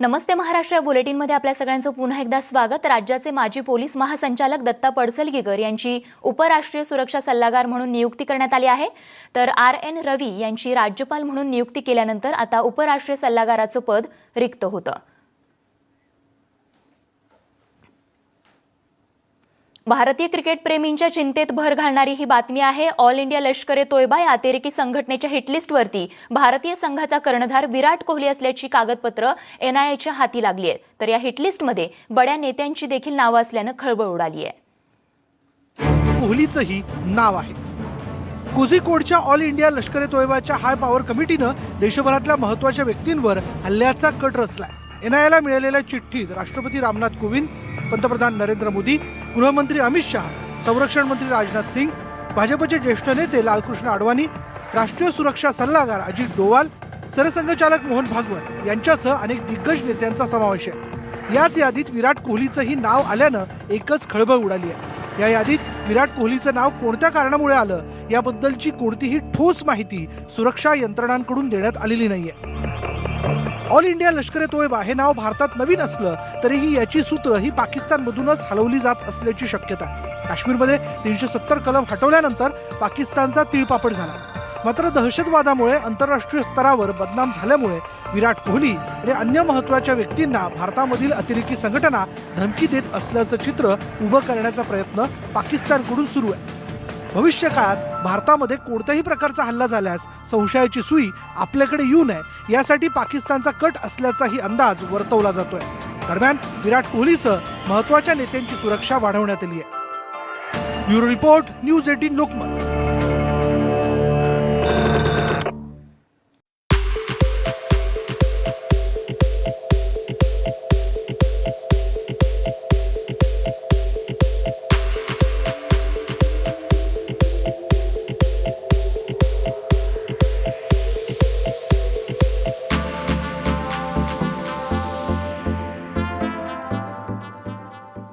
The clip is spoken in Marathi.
नमस्ते महाराष्ट्र या बुलेटिनमध्ये आपल्या सगळ्यांचं पुन्हा एकदा स्वागत. राज्याचे माजी पोलीस महासंचालक दत्ता पडसलगीकर यांची उपराष्ट्रीय सुरक्षा सल्लागार म्हणून नियुक्ती करण्यात आली आहे. तर आर एन रवी यांची राज्यपाल म्हणून नियुक्ती केल्यानंतर आता उपराष्ट्रीय सल्लागाराचं पद रिक्त होतं. भारतीय क्रिकेट प्रेमींच्या चिंतेत भर घालणारी ही बातमी आहे. ऑल इंडिया लष्कर तोयबा या अतिरेकी संघटनेच्या हिटलिस्टवरती भारतीय संघाचा कर्णधार विराट कोहली असल्याची कागदपत्र एनआयएच्या हाती लागली आहेत. तर या हिटलिस्टमध्ये बड्या नेत्यांची देखील नावं असल्यानं खळबळ उडाली आहे. कोहलीचंही नाव आहे. कोझिकोडच्या ऑल इंडिया लष्कर तोयबाच्या हाय पॉवर कमिटीनं देशभरातल्या महत्त्वाच्या व्यक्तींवर हल्ल्याचा कट रचलाय. एनआयला मिळालेल्या चिठ्ठीत राष्ट्रपती रामनाथ कोविंद पंतप्रधान नरेंद्र मोदी गृहमंत्री अमित शहा संरक्षण मंत्री राजनाथ सिंग भाजपचे ज्येष्ठ नेते लालकृष्ण अडवाणी राष्ट्रीय सुरक्षा सल्लागार अजित डोवाल सरसंघचालक मोहन भागवत यांच्यासह अनेक दिग्गज नेत्यांचा समावेश आहे. याच यादीत विराट कोहलीचंही नाव आल्यानं एकच खळबळ उडाली आहे. या यादीत विराट कोहलीचं नाव कोणत्या कारणामुळे आलं याबद्दलची कोणतीही ठोस माहिती सुरक्षा यंत्रणांकडून देण्यात आलेली नाहीये. ऑल इंडिया लष्कर ए तोयबा हे नाव भारतात नवीन असलं तरीही याची सूत्र ही पाकिस्तानमधूनच हलवली जात असल्याची शक्यता आहे. काश्मीरमध्ये तीनशे सत्तर कलम हटवल्यानंतर पाकिस्तानचा तिळपापड झाला. मात्र दहशतवादामुळे आंतरराष्ट्रीय स्तरावर बदनाम झाल्यामुळे विराट कोहली आणि अन्य महत्त्वाच्या व्यक्तींना भारतामधील अतिरेकी संघटना धमकी देत असल्याचं चित्र उभं करण्याचा प्रयत्न पाकिस्तानकडून सुरू आहे. भविष्य काळात भारतामध्ये कोणत्याही प्रकारचा हल्ला झाल्यास संशयाची सुई आपल्याकडे येऊ नये यासाठी पाकिस्तानचा कट असल्याचाही अंदाज वर्तवला जातोय. दरम्यान विराट कोहलीसह महत्त्वाच्या नेत्यांची सुरक्षा वाढवण्यात आली आहे bureau report news eighteen Lokmat.